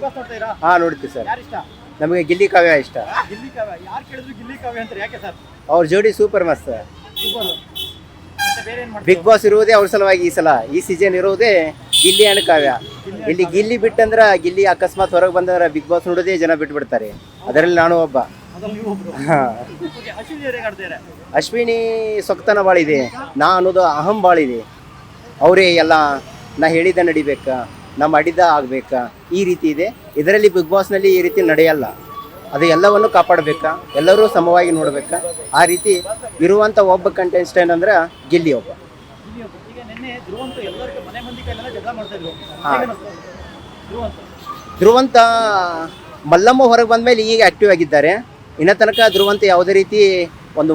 Big boss ಹಾ ನೋಡ್ತೀವಿ sir. ಯಾರು ಇಷ್ಟ ನಮಗೆ ಗಿಲ್ಲಿ ಕಾವ್ಯ ಇಷ್ಟ. ಗಿಲ್ಲಿ ಕಾವ್ಯ. ಯಾರು ಕೇಳಿದ್ರು ಗಿಲ್ಲಿ ಕಾವ್ಯ ಅಂತಾರೆ? ಯಾಕೆ ಸರ್? ಅವ್ರ ಜೋಡಿ ಸೂಪರ್ ಮಸ್ತ್. ಸೂಪರ್. ಮತ್ತೆ ಬೇರೆ ಏನ್ ಮಾಡ್ತೀವಿ ಬಿಗ್ ಬಾಸ್ ಇರುವುದೇ ಅವ್ರ ಸಲುವಾಗಿ ಈ ಸಲ. ಈ ಸೀಸನ್ ಇರುವುದೇ ಗಿಲ್ಲಿ ಅಂಡ್ ಕಾವ್ಯ. ಇಲ್ಲಿ ಗಿಲ್ಲಿ ಬಿಟ್ಟಂದ್ರ ಗಿಲ್ಲಿ ಅಕಸ್ಮಾತ್ ಹೊರಗೆ ಬಂದ್ರ ಬಿಗ್ ಬಾಸ್ ನೋಡೋದೇ ಜನ ಬಿಟ್ಬಿಡ್ತಾರೆ. ಅದರಲ್ಲಿ ನಾನು ಒಬ್ಬ. ಅದ್ರಲ್ಲಿ ನೀವು ಒಬ್ರು. ಹಾ. ಓಕೆ ಅಶ್ವಿನಿ ಆಡ್ತಾರೆ ಸೊಕ್ತನ ಭಾಳ ಇದೆ ನಾ ಅನ್ನೋದು ಅಹಂ ಭಾಳ ಇದೆ ಅವರೇ ಎಲ್ಲ ನಾ ಹೇಳಿದ ನಡಿಬೇಕಾ. ನಾ ಅಡಿದ ಆಗಬೇಕಾ? ಈ ರೀತಿ ಇದೆ. ಇದರಲ್ಲಿ ಬಿಗ್ ಬಾಸ್ನಲ್ಲಿ ಈ ರೀತಿ ನಡೆಯಲ್ಲ. ಅದು ಎಲ್ಲವನ್ನು ಕಾಪಾಡಬೇಕಾ? ಎಲ್ಲರೂ ಸಮವಾಗಿ ನೋಡಬೇಕಾ? ಆ ರೀತಿ ಇರುವಂಥ ಒಬ್ಬ ಕಂಟೆಸ್ಟೆಂಟ್ ಅಂದ್ರೆ ಗಿಲ್ಲಿ ಒಬ್ಬ. ಹಾ. ಧ್ರುವಂತ ಮಲ್ಲಮ್ಮ ಹೊರಗೆ ಬಂದ್ಮೇಲೆ ಈಗ ಆಕ್ಟಿವ್ ಆಗಿದ್ದಾರೆ. ಇನ್ನ ತನಕ ಧ್ರುವಂತ ಯಾವುದೇ ರೀತಿ ಒಂದು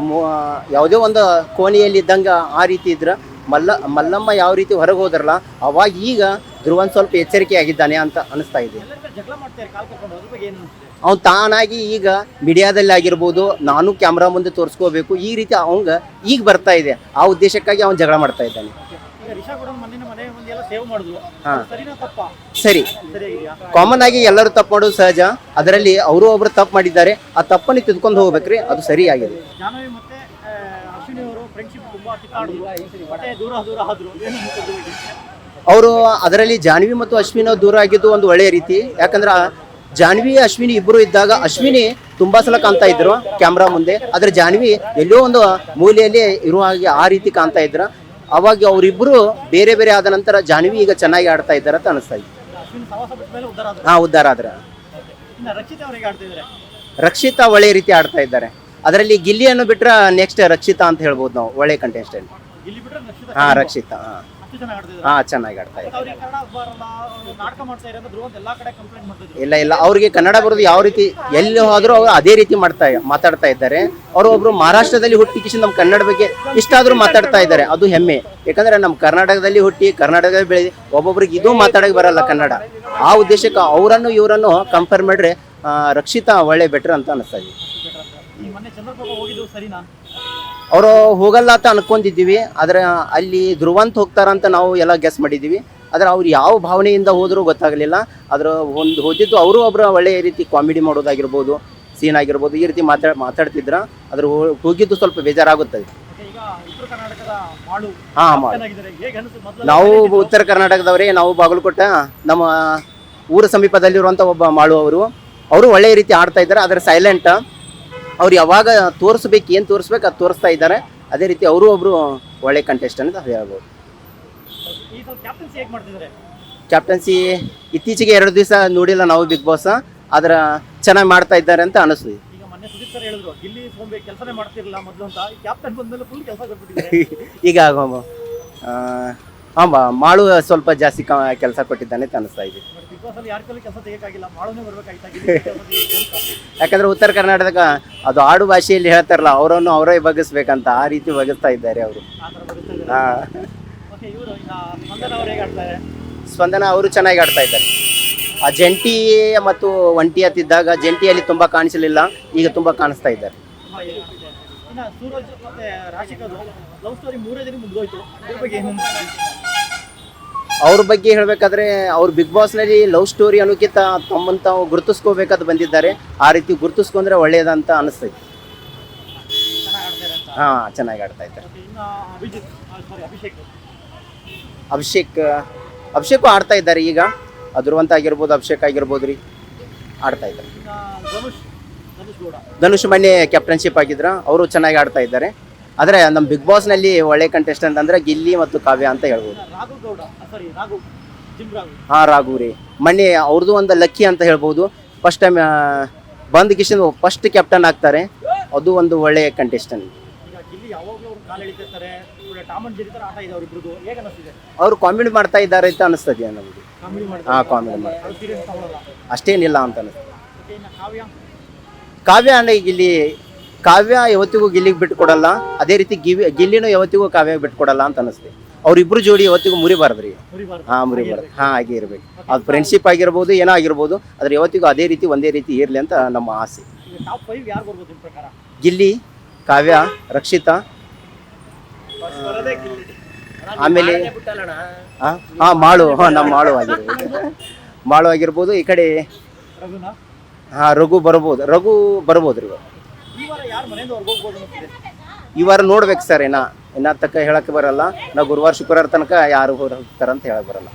ಯಾವುದೇ ಒಂದು ಕೋಣೆಯಲ್ಲಿ ಇದ್ದಂಗೆ ಆ ರೀತಿ ಇದ್ರ. ಮಲ್ಲ, ಮಲ್ಲಮ್ಮ ಯಾವ ರೀತಿ ಹೊರಗೆ ಹೋದ್ರಲ್ಲ, ಅವಾಗ ಈಗ ಧ್ರುವಂತ್ ಸ್ವಲ್ಪ ಎಚ್ಚರಿಕೆ ಆಗಿದ್ದಾನೆ ಅಂತ ಅನಿಸ್ತಾ ಇದೆ. ಅವ್ನು ತಾನಾಗಿ ಈಗ ಮೀಡಿಯಾದಲ್ಲಿ ಆಗಿರ್ಬೋದು, ನಾನು ಕ್ಯಾಮ್ರಾ ಮುಂದೆ ತೋರಿಸ್ಕೋಬೇಕು, ಈ ರೀತಿ ಅವಂಗ ಈಗ ಬರ್ತಾ ಇದೆ. ಆ ಉದ್ದೇಶಕ್ಕಾಗಿ ಅವ್ನು ಜಗಳ ಮಾಡ್ತಾ ಇದ್ದಾನೆ. ಸರಿ. ಕಾಮನ್ ಆಗಿ ಎಲ್ಲರೂ ತಪ್ಪು ಮಾಡೋದು ಸಹಜ. ಅದರಲ್ಲಿ ಅವರು ಒಬ್ರು ತಪ್ಪು ಮಾಡಿದ್ದಾರೆ. ಆ ತಪ್ಪನ್ನು ತಿದ್ಕೊಂಡು ಹೋಗ್ಬೇಕ್ರಿ, ಅದು ಸರಿ ಆಗಿದೆ ಫ್ರೆಂಡ್ಶಿಪ್ ತುಂಬಾ ದೂರ ದೂರ ಅವರು ಅದರಲ್ಲಿ ಜಾನ್ವಿ ಮತ್ತು ಅಶ್ವಿನ ದೂರ ಆಗಿದ್ದು ಒಂದು ಒಳ್ಳೆಯ ರೀತಿ. ಯಾಕಂದ್ರೆ ಜಾನ್ವಿ ಅಶ್ವಿನಿ ಇಬ್ಬರು ಇದ್ದಾಗ ಅಶ್ವಿನಿ ತುಂಬಾ ಸಲ ಕಾಣ್ತಾ ಇದ್ರು ಕ್ಯಾಮ್ರಾ ಮುಂದೆ. ಆದ್ರೆ ಜಾನ್ವಿ ಎಲ್ಲೋ ಒಂದು ಮೂಲೆಯಲ್ಲಿ ಇರುವ ಹಾಗೆ ಆ ರೀತಿ ಕಾಣ್ತಾ ಇದ್ರು. ಅವಾಗ ಅವರಿಬ್ಬರು ಬೇರೆ ಬೇರೆ ಆದ ನಂತರ ಜಾನ್ವಿ ಈಗ ಚೆನ್ನಾಗಿ ಆಡ್ತಾ ಇದ್ದಾರೆ ಅಂತ ಅನಿಸ್ತಾ ಆದ್ರು. ಹಾ ಉದ್ಧಾರ ಆದ್ರ. ರಕ್ಷಿತಾ ಒಳ್ಳೆ ರೀತಿ ಆಡ್ತಾ ಇದ್ದಾರೆ. ಅದರಲ್ಲಿ ಗಿಲ್ಲಿಯನ್ನು ಬಿಟ್ರೆ ನೆಕ್ಸ್ಟ್ ರಕ್ಷಿತಾ ಅಂತ ಹೇಳ್ಬೋದು ನಾವು ಒಳ್ಳೆ ಕಂಟೆಸ್ಟೆಂಟ್ ಹಾ ರಕ್ಷಿತಾ ಹಾ. ಹಾ ಚೆನ್ನಾಗಿ ಆಡ್ತಾ ಇದ್ದಾರೆ. ಇಲ್ಲ ಇಲ್ಲ. ಅವ್ರಿಗೆ ಕನ್ನಡ ಬರೋದು ಯಾವ ರೀತಿ ಎಲ್ಲಿ ಹೋದ್ರು ಅವ್ರು ಅದೇ ರೀತಿ ಮಾಡ್ತಾ ಮಾತಾಡ್ತಾ ಇದ್ದಾರೆ. ಅವರು ಒಬ್ರು ಮಹಾರಾಷ್ಟ್ರದಲ್ಲಿ ಹುಟ್ಟಿ ಕಿಶನ್ ನಮ್ಮ ಕನ್ನಡ ಬಗ್ಗೆ ಇಷ್ಟಾದ್ರೂ ಮಾತಾಡ್ತಾ ಇದ್ದಾರೆ. ಅದು ಹೆಮ್ಮೆ. ಯಾಕಂದ್ರೆ ನಮ್ಮ ಕರ್ನಾಟಕದಲ್ಲಿ ಹುಟ್ಟಿ ಕರ್ನಾಟಕದಲ್ಲಿ ಬೆಳೆದಿ ಒಬ್ಬೊಬ್ರಿಗೆ ಇದು ಮಾತಾಡಕ್ಕೆ ಬರಲ್ಲ ಕನ್ನಡ. ಆ ಉದ್ದೇಶಕ್ಕೆ ಅವರನ್ನು ಇವರನ್ನು ಕಂಪೇರ್ ಮಾಡ್ರೆ ಆ, ರಕ್ಷಿತಾ ಒಳ್ಳೆ ಬೆಟ್ರ್ ಅಂತ ಅನಿಸ್ತಾ ಇದೆ. ಅವರು ಹೋಗಲ್ಲ ಅಂತ ಅನ್ಕೊಂಡಿದ್ದೀವಿ ಆದ್ರೆ ಅಲ್ಲಿ ಧ್ರುವಂತ ಹೋಗ್ತಾರಂತ ನಾವು ಎಲ್ಲ ಗೆಸ್ ಮಾಡಿದ್ದೀವಿ. ಆದ್ರೆ ಅವ್ರು ಯಾವ ಭಾವನೆಯಿಂದ ಹೋದರೂ ಗೊತ್ತಾಗಲಿಲ್ಲ. ಆದರೆ ಒಂದು ಹೋದಿದ್ದು ಅವರು ಒಬ್ಬರ ಒಳ್ಳೆಯ ರೀತಿ ಕಾಮಿಡಿ ಮಾಡೋದಾಗಿರ್ಬೋದು ಸೀನ್ ಆಗಿರ್ಬೋದು ಈ ರೀತಿ ಮಾತಾಡ್ ಮಾತಾಡ್ತಿದ್ರ. ಅದ್ರ ಹೋಗಿದ್ದು ಸ್ವಲ್ಪ ಬೇಜಾರಾಗುತ್ತದೆ. ಹಾಂ ನಾವು ಉತ್ತರ ಕರ್ನಾಟಕದವರೇ ನಾವು ಬಾಗಲಕೋಟೆ ನಮ್ಮ ಊರ ಸಮೀಪದಲ್ಲಿರುವಂಥ ಒಬ್ಬ ಮಾಳು ಅವರು. ಅವರು ಒಳ್ಳೆಯ ರೀತಿ ಆಡ್ತಾ ಇದ್ದಾರೆ ಆದರೆ ಸೈಲೆಂಟ್ ಅವ್ರು ಯಾವಾಗ ತೋರಿಸ್ಬೇಕು ಏನು ತೋರಿಸ್ಬೇಕು ಅದು ತೋರಿಸ್ತಾ ಇದ್ದಾರೆ. ಅದೇ ರೀತಿ ಅವರು ಒಬ್ಬರು ಒಳ್ಳೆ ಕಂಟೆಸ್ಟ್ ಅಂತ ಹೇಳ್ಬೋದು. ಈ ಸಲ ಕ್ಯಾಪ್ಟನ್ಸಿ ಹೇಗೆ ಮಾಡ್ತಿದ್ದಾರೆ? ಕ್ಯಾಪ್ಟನ್ಸಿ ಇತ್ತೀಚೆಗೆ ಎರಡು ದಿವಸ ನೋಡಿಲ್ಲ ನಾವು ಬಿಗ್ ಬಾಸ್ ಆದ್ರೆ ಚೆನ್ನಾಗಿ ಮಾಡ್ತಾ ಇದ್ದಾರೆ ಅಂತ ಅನಿಸ್ತು ಈಗ ಹಾಂ ಮಾಳು ಸ್ವಲ್ಪ ಜಾಸ್ತಿ ಕೆಲಸ ಕೊಟ್ಟಿದ್ದಾನೆ ಅಂತ ಅನಿಸ್ತಾ ಇದೆ. ಯಾಕಂದ್ರೆ ಉತ್ತರ ಕರ್ನಾಟಕ ಅದು ಆಡು ಭಾಷೆಯಲ್ಲಿ ಹೇಳ್ತಾರಲ್ಲ ಅವರನ್ನು ಅವರೇ ಬಗ್ಗಿಸ್ಬೇಕಂತ ಆ ರೀತಿ ಬಗ್ಗಿಸ್ತಾ ಇದ್ದಾರೆ ಅವರು. ಸ್ಪಂದನ ಅವರು ಚೆನ್ನಾಗಿ ಆಡ್ತಾ ಇದ್ದಾರೆ. ಆ ಜಂಟಿ ಮತ್ತು ಒಂಟಿ ಹತ್ತಿದ್ದಾಗ ಜಂಟಿಯಲ್ಲಿ ತುಂಬ ಕಾಣಿಸಲಿಲ್ಲ ಈಗ ತುಂಬ ಕಾಣಿಸ್ತಾ ಇದ್ದಾರೆ. ಸೂರಜ್ ಮತ್ತೆ ಲವ್ ಸ್ಟೋರಿ ಮೂರೇ ದಿನ ಮುಗಿದೋಯ್ತು. ಬಗ್ಗೆ? ಅವ್ರ ಬಗ್ಗೆ ಹೇಳಬೇಕಾದ್ರೆ ಅವ್ರು ಬಿಗ್ ಬಾಸ್ನಲ್ಲಿ ಲವ್ ಸ್ಟೋರಿ ಅನ್ನೋಕ್ಕಿಂತ ತಮ್ಮಂತ ತಾವು ಗುರುತಿಸ್ಕೋಬೇಕಾದ ಬಂದಿದ್ದಾರೆ. ಆ ರೀತಿ ಗುರುತಿಸ್ಕೊಂಡ್ರೆ ಒಳ್ಳೆಯದಂತ ಅನಿಸ್ತೈತಿ. ಹಾಂ ಚೆನ್ನಾಗಿ ಆಡ್ತಾ ಇದ್ದಾರೆ. ಅಭಿಷೇಕ್. ಅಭಿಷೇಕ್ ಅಭಿಷೇಕು ಆಡ್ತಾ ಇದ್ದಾರೆ ಈಗ. ಅದ್ರವಂತ ಆಗಿರ್ಬೋದು ಅಭಿಷೇಕ್ ಆಗಿರ್ಬೋದು ರೀ. ಆಡ್ತಾ ಇದ್ದಾರೆ. ಧನುಷ್ ಮನೆ ಗೌಡ. ಧನುಷ್ ಮೊನ್ನೆ ಕ್ಯಾಪ್ಟನ್ಶಿಪ್ ಆಗಿದ್ರ. ಅವರು ಚೆನ್ನಾಗಿ ಆಡ್ತಾ ಇದ್ದಾರೆ. ಆದರೆ ನಮ್ಮ ಬಿಗ್ ಬಾಸ್ನಲ್ಲಿ ಒಳ್ಳೆ ಕಂಟೆಸ್ಟೆಂಟ್ ಅಂದರೆ ಗಿಲ್ಲಿ ಮತ್ತು ಕಾವ್ಯ ಅಂತ ಹೇಳ್ಬೋದು. ರಾಘು ಗೌಡ ಸಾರಿ ರಾಘು ಜಿಮ್ ರಾಘು. ಹಾಂ ರಾಘು ರೀ. ಮೊನ್ನೆ ಅವ್ರದ್ದು ಒಂದು ಲಕ್ಕಿ ಅಂತ ಹೇಳ್ಬೋದು. ಫಸ್ಟ್ ಟೈಮ್ ಬಂದ್ ಕಿಶನ್ ಫಸ್ಟ್ ಕ್ಯಾಪ್ಟನ್ ಆಗ್ತಾರೆ. ಅದು ಒಂದು ಒಳ್ಳೆಯ ಕಂಟೆಸ್ಟೆಂಟ್ ಅವ್ರು ಕಾಮಿಡಿ ಮಾಡ್ತಾ ಇದ್ದಾರೆ ಅಂತ ಅನಿಸ್ತದೆ ನಮಗೆ? ಹಾಂ ಕಾಮಿಡಿ ಮಾಡಿ ಅವ್ರು ಸೀರಿಯಸ್ ತಗೊಳ್ಳಲ್ಲ ಅಷ್ಟೇನಿಲ್ಲ ಅಂತ ಅನಿಸ್ತದೆ ಕಾವ್ಯ? ಅಂದರೆ ಗಿಲ್ಲಿ ಕಾವ್ಯ ಯಾವತ್ತಿಗೂ ಗಿಲ್ಲಿಗೆ ಬಿಟ್ಟು ಕೊಡಲ್ಲ. ಅದೇ ರೀತಿ ಗಿವಿ ಗಿಲ್ಲಿನೂ ಯಾವತ್ತಿಗೂ ಕಾವ್ಯ ಬಿಟ್ಟು ಕೊಡಲ್ಲ ಅಂತ ಅನಿಸ್ತೆ ಅವ್ರಿಬ್ರು ಜೋಡಿ ಯಾವತ್ತಿಗೂ ಮುರಿಬಾರ್ದ್ರಿ ಹಾ ಹಾಂ ಮುರಿಬಾರ್ದು ಹಾಂ ಹಾಗೆ ಇರಬೇಕು. ಅದು ಫ್ರೆಂಡ್ಶಿಪ್ ಆಗಿರ್ಬೋದು ಏನೋ ಆಗಿರ್ಬೋದು ಆದ್ರೆ ಯಾವತ್ತಿಗೂ ಅದೇ ರೀತಿ ಒಂದೇ ರೀತಿ ಇರಲಿ ಅಂತ ನಮ್ಮ ಆಸೆ. ಗಿಲ್ಲಿ ಕಾವ್ಯ ರಕ್ಷಿತಾ ಆಮೇಲೆ ಹಾ ಹಾಂ ಮಾಳು. ಹಾಂ ನಮ್ಮ ಮಾಳು ಆಗಿರ್ಬೋದು. ಮಾಳು ಆಗಿರ್ಬೋದು ಈ ಕಡೆ ಹಾ ರಘು ಬರ್ಬೋದು. ರಘು ಬರ್ಬೋದು ರೀ. ಈ ವಾರ ಯಾರು ಮನೆಯಿಂದ ಹೊರಗೆ ಹೋಗ್ಬೋದು ಅನ್ನಿಸ್ತಿದೆ ಈ ವಾರ ನೋಡ್ಬೇಕು ಸರ್ ಇನ್ನ. ಇನ್ನ ತಕ್ಕ ಹೇಳಕ್ಕೆ ಬರಲ್ಲ. ನಾವು ಗುರುವಾರ ಶುಕ್ರವಾರ ತನಕ ಯಾರು ಹೋಗ್ತಾರಂತ ಹೇಳಕ್ ಬರಲ್ಲ.